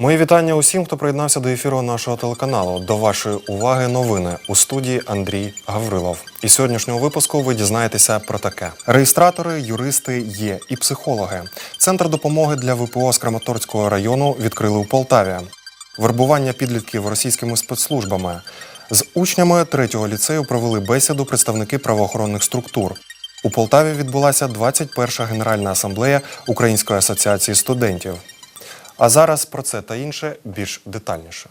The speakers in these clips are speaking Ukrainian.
Мої вітання усім, хто приєднався до ефіру нашого телеканалу. До вашої уваги новини у студії Андрій Гаврилов. І сьогоднішнього випуску ви дізнаєтеся про таке: реєстратори, юристи є і психологи. Центр допомоги для ВПО з Краматорського району відкрили у Полтаві. Вербування підлітків російськими спецслужбами. З учнями третього ліцею провели бесіду представники правоохоронних структур. У Полтаві відбулася 21-ша генеральна асамблея Української асоціації студентів. А зараз про це та інше більш детальніше.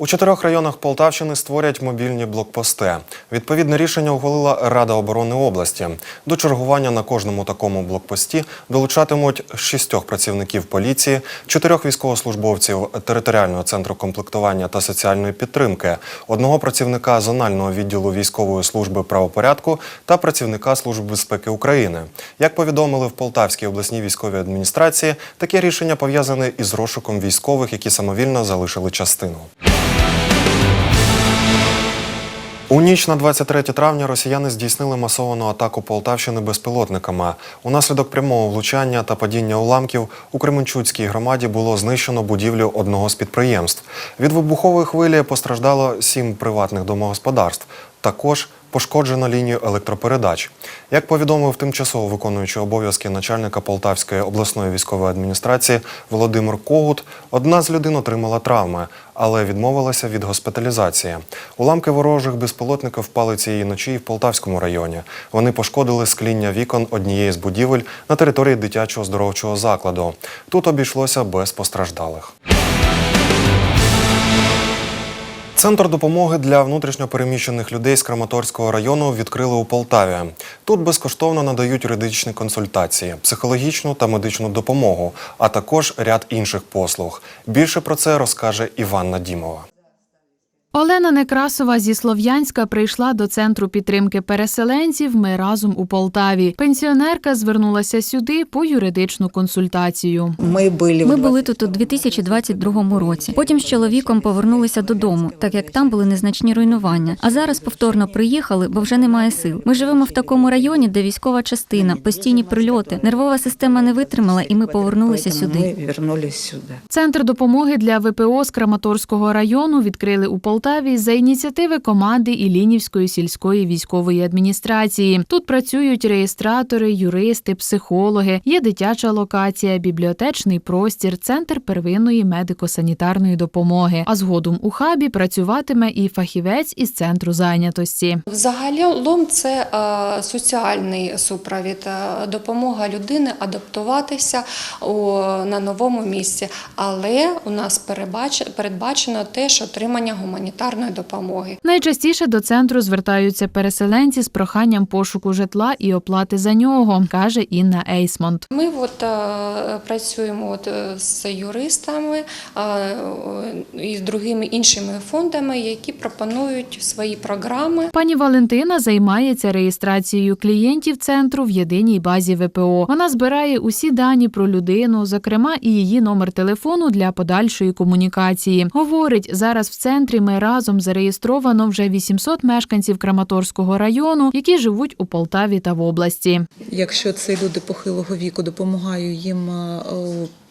У чотирьох районах Полтавщини створять мобільні блокпости. Відповідне рішення ухвалила Рада оборони області. До чергування на кожному такому блокпості долучатимуть шістьох працівників поліції, чотирьох військовослужбовців територіального центру комплектування та соціальної підтримки, одного працівника зонального відділу військової служби правопорядку та працівника Служби безпеки України. Як повідомили в Полтавській обласній військовій адміністрації, таке рішення пов'язане із розшуком військових, які самовільно залишили частину. У ніч на 23 травня росіяни здійснили масовану атаку Полтавщини безпілотниками. Унаслідок прямого влучання та падіння уламків у Кременчуцькій громаді було знищено будівлю одного з підприємств. Від вибухової хвилі постраждало сім приватних домогосподарств. Також пошкоджено лінію електропередач. Як повідомив тимчасово виконуючий обов'язки начальника Полтавської обласної військової адміністрації Володимир Когут, одна з людей отримала травми, але відмовилася від госпіталізації. Уламки ворожих безпілотників впали цієї ночі і в Полтавському районі. Вони пошкодили скління вікон однієї з будівель на території дитячого здоровчого закладу. Тут обійшлося без постраждалих. Центр допомоги для внутрішньопереміщених людей з Краматорського району відкрили у Полтаві. Тут безкоштовно надають юридичні консультації, психологічну та медичну допомогу, а також ряд інших послуг. Більше про це розкаже Іванна Дімова. Олена Некрасова зі Слов'янська прийшла до центру підтримки переселенців. Ми разом у Полтаві. Пенсіонерка звернулася сюди по юридичну консультацію. Ми були, Ми були тут у 2022 році. Потім з чоловіком повернулися додому, так як там були незначні руйнування. А зараз повторно приїхали, бо вже немає сил. Ми живемо в такому районі, де військова частина, постійні прильоти. Нервова система не витримала, і ми повернулися сюди. Ми вернулись сюди. Центр допомоги для ВПО з Краматорського району відкрили у Полтаві за ініціативи команди Ілінівської сільської військової адміністрації. Тут працюють реєстратори, юристи, психологи. Є дитяча локація, бібліотечний простір, центр первинної медико-санітарної допомоги. А згодом у хабі працюватиме і фахівець із центру зайнятості. Взагалом це е, соціальний супровід, допомога людини адаптуватися на новому місці. Але у нас передбачено теж отримання гуманітарної допомоги. Найчастіше до центру звертаються переселенці з проханням пошуку житла і оплати за нього, каже Інна Ейсмонт. Ми от, е, працюємо от, е, з юристами е, і з другими іншими фондами, які пропонують свої програми. Пані Валентина займається реєстрацією клієнтів центру в єдиній базі ВПО. Вона збирає усі дані про людину, зокрема і її номер телефону для подальшої комунікації. Говорить, зараз в центрі ми разом зареєстровано вже 800 мешканців Краматорського району, які живуть у Полтаві та в області. Якщо це люди похилого віку, допомагаю їм е,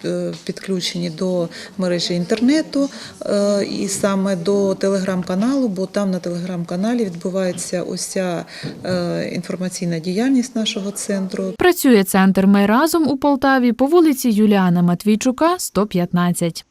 е, підключенні до мережі інтернету е, і саме до телеграм-каналу, бо там на телеграм-каналі відбувається уся інформаційна діяльність нашого центру. Працює центр Ми разом у Полтаві по вулиці Юліана Матвійчука, 115.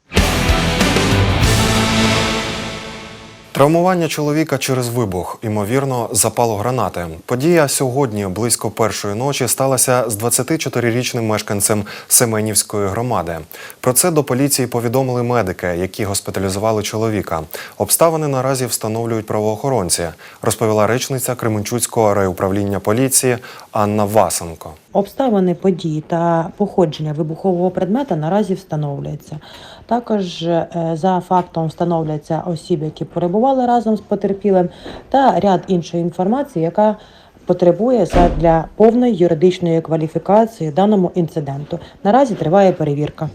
Травмування чоловіка через вибух, ймовірно, запалу гранати. Подія сьогодні близько першої ночі сталася з 24-річним мешканцем Семенівської громади. Про це до поліції повідомили медики, які госпіталізували чоловіка. Обставини наразі встановлюють правоохоронці, розповіла речниця Кременчуцького райуправління поліції Анна Васенко. Обставини події та походження вибухового предмета наразі встановлюються. Також е, за фактом встановлюються осіб, які перебували разом з потерпілим, та ряд іншої інформації, яка потребує для повної юридичної кваліфікації даному інциденту. Наразі триває перевірка.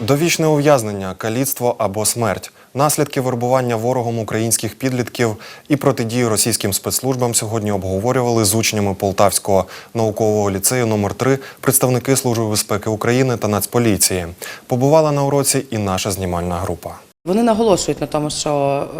Довічне ув'язнення, каліцтво або смерть. Наслідки вербування ворогом українських підлітків і протидію російським спецслужбам сьогодні обговорювали з учнями Полтавського наукового ліцею номер 3 представники Служби безпеки України та Нацполіції. Побувала на уроці і наша знімальна група. Вони наголошують на тому, що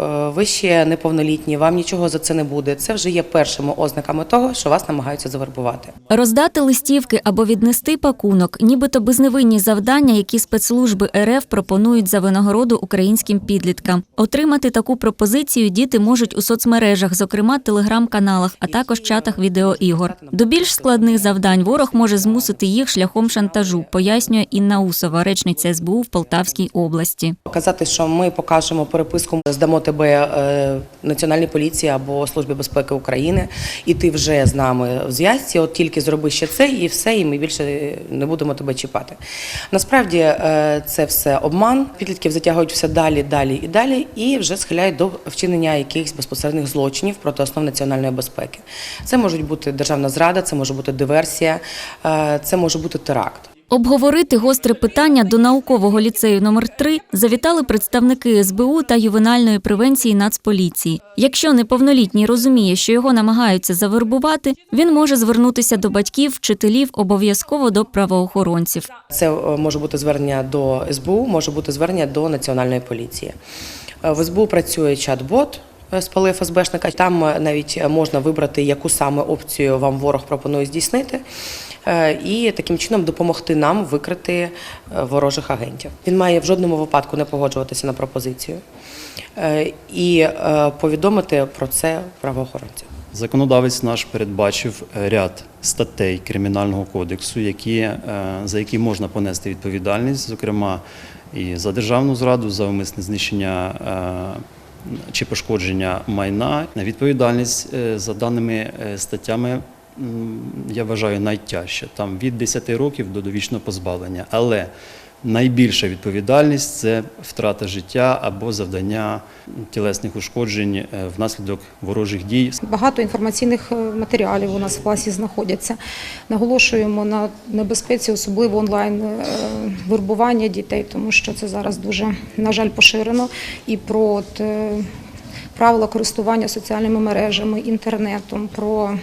е, ви ще неповнолітні, вам нічого за це не буде. Це вже є першими ознаками того, що вас намагаються завербувати. Роздати листівки або віднести пакунок, нібито безневинні завдання, які спецслужби РФ пропонують за винагороду українським підліткам. Отримати таку пропозицію діти можуть у соцмережах, зокрема телеграм-каналах, а також чатах відеоігор. До більш складних завдань ворог може змусити їх шляхом шантажу, пояснює Інна Усова, речниця СБУ в Полтавській області. Казати, що ми покажемо переписку, здамо тебе е, Національній поліції або Службі безпеки України, і ти вже з нами в зв'язці. От тільки зроби ще це, і все, і ми більше не будемо тебе чіпати. Насправді е, це все обман. Підлітків затягують все далі, далі і далі, і вже схиляють до вчинення якихось безпосередніх злочинів проти основ національної безпеки. Це можуть бути державна зрада, це може бути диверсія, е, це може бути теракт. Обговорити гостре питання до наукового ліцею номер 3 завітали представники СБУ та ювенальної превенції Нацполіції. Якщо неповнолітній розуміє, що його намагаються завербувати, він може звернутися до батьків, вчителів, обов'язково до правоохоронців. Це е, може бути звернення до СБУ, може бути звернення до Національної поліції. Е, В СБУ працює чат-бот. Е, Спали ФСБшника. Там е, навіть можна вибрати, яку саме опцію вам ворог пропонує здійснити, е, і таким чином допомогти нам викрити е, ворожих агентів. Він має в жодному випадку не погоджуватися на пропозицію е, і е, повідомити про це правоохоронців. Законодавець наш передбачив е, ряд статей Кримінального кодексу, які, е, за які можна понести відповідальність, зокрема і за державну зраду, за умисне знищення е, чи пошкодження майна. Відповідальність е, за даними е, статтями я вважаю найтяжча, там від 10 років до довічного позбавлення. Але найбільша відповідальність це втрата життя або завдання тілесних ушкоджень е, внаслідок ворожих дій. Багато інформаційних е, матеріалів у нас в класі знаходяться. Наголошуємо на небезпеці, особливо онлайн е, вербування дітей, тому що це зараз дуже, на жаль, поширено. І про от, правила користування соціальними мережами, інтернетом, про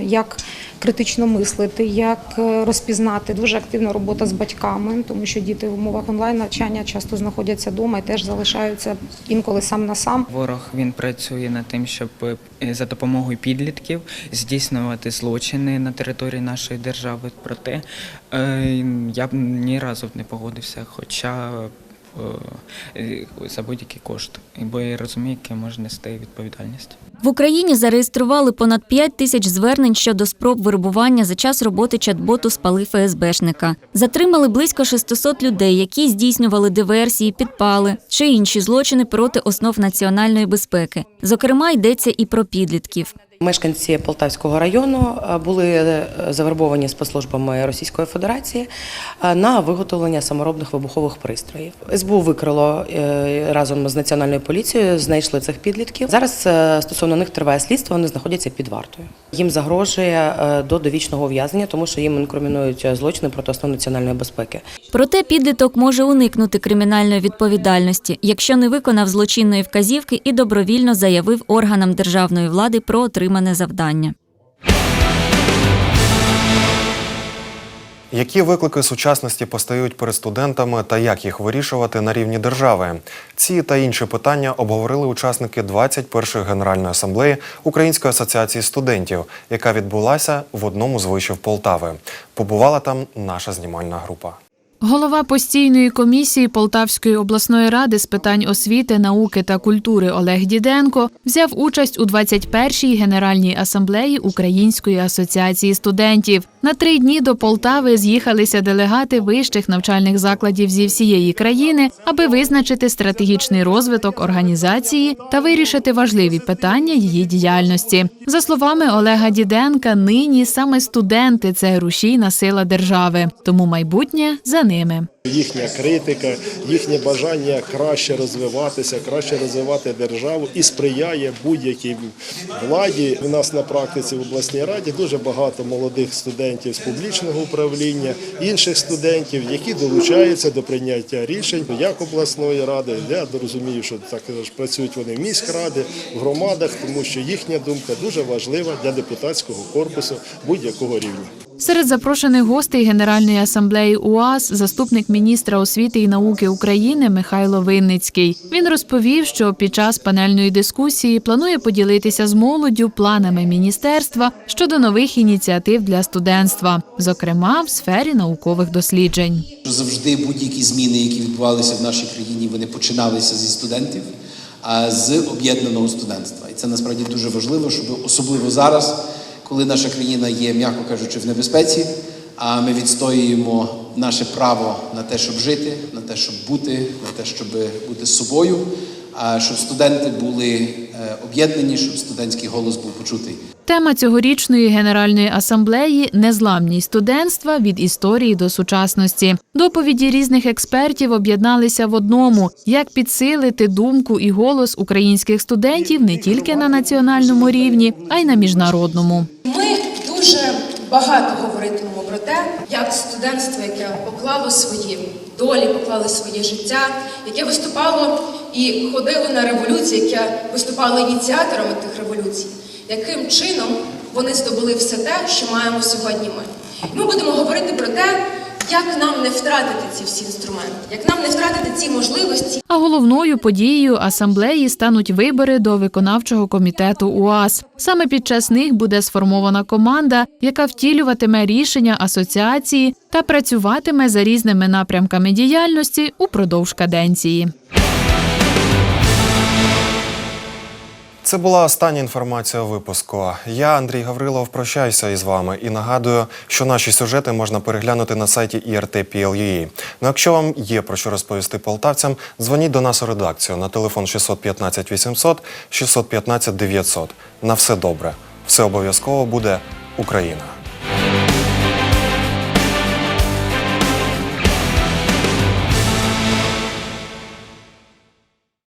як критично мислити, як е, розпізнати. Дуже активна робота з батьками, тому що діти в умовах онлайн навчання часто знаходяться вдома і теж залишаються інколи сам на сам. Ворог він працює над тим, щоб е, за допомогою підлітків здійснювати злочини на території нашої держави. Проте е, я б ні разу не погодився, хоча за будь-який кошт, бо я розумію, яке може нести відповідальність. В Україні зареєстрували понад 5 тисяч звернень щодо спроб вербування за час роботи чат-боту «Спали ФСБшника». Затримали близько 600 людей, які здійснювали диверсії, підпали чи інші злочини проти основ національної безпеки. Зокрема, йдеться і про підлітків. Мешканці Полтавського району е, були е, завербовані спецслужбами Російської Федерації е, на виготовлення саморобних вибухових пристроїв. СБУ викрило разом з національною поліцією, знайшли цих підлітків. Зараз стосовно них триває слідство. Вони знаходяться під вартою. Їм загрожує до довічного ув'язнення, тому що їм інкримінують злочини проти основ національної безпеки. Проте підліток може уникнути кримінальної відповідальності, якщо не виконав злочинної вказівки і добровільно заявив органам державної влади про отримане завдання. Які виклики сучасності постають перед студентами та як їх вирішувати на рівні держави? Ці та інші питання обговорили учасники 21-ї Генеральної асамблеї Української асоціації студентів, яка відбулася в одному з вишів Полтави. Побувала там наша знімальна група. Голова постійної комісії Полтавської обласної ради з питань освіти, науки та культури Олег Діденко взяв участь у 21-й генеральній асамблеї Української асоціації студентів. На три дні до Полтави з'їхалися делегати вищих навчальних закладів зі всієї країни, аби визначити стратегічний розвиток організації та вирішити важливі питання її діяльності. За словами Олега Діденка, нині саме студенти це рушійна сила держави, тому майбутнє за ними. Їхня критика, їхнє бажання краще розвиватися, краще розвивати державу і сприяє будь-якій владі. У нас на практиці в обласній раді дуже багато молодих студентів з публічного управління, інших студентів, які долучаються до прийняття рішень як обласної ради. Я розумію, що також працюють вони в міськради, в громадах, тому що їхня думка дуже важлива для депутатського корпусу будь-якого рівня. Серед запрошених гостей Генеральної асамблеї УАС заступник міністра освіти і науки України Михайло Винницький. Він розповів, що під час панельної дискусії планує поділитися з молоддю планами міністерства щодо нових ініціатив для студентства, зокрема в сфері наукових досліджень. Завжди будь-які зміни, які відбувалися в нашій країні, вони починалися зі студентів, а з об'єднаного студентства. І це насправді дуже важливо, щоб особливо зараз, коли наша країна є, м'яко кажучи, в небезпеці, а ми відстоюємо наше право на те, щоб жити, на те, щоб бути, на те, щоб бути собою, щоб студенти були об'єднані, щоб студентський голос був почутий. Тема цьогорічної генеральної асамблеї незламність студентства від історії до сучасності. Доповіді різних експертів об'єдналися в одному: як підсилити думку і голос українських студентів не тільки на національному рівні, а й на міжнародному. Ми багато говоритимемо про те, як студентство, яке поклало свої долі, поклало своє життя, яке виступало і ходило на революції, яке виступало ініціаторами тих революцій, яким чином вони здобули все те, що маємо сьогодні ми. Ми будемо говорити про те, як нам не втратити ці всі інструменти, як нам не втратити ці можливості, А головною подією асамблеї стануть вибори до виконавчого комітету УАС. Саме під час них буде сформована команда, яка втілюватиме рішення асоціації та працюватиме за різними напрямками діяльності упродовж каденції. Це була остання інформація випуску. Я, Андрій Гаврилов, прощаюся із вами і нагадую, що наші сюжети можна переглянути на сайті IRT.PL.UA. Ну, якщо вам є про що розповісти полтавцям, дзвоніть до нас у редакцію на телефон 615 800 615 900. На все добре. Все обов'язково буде Україна.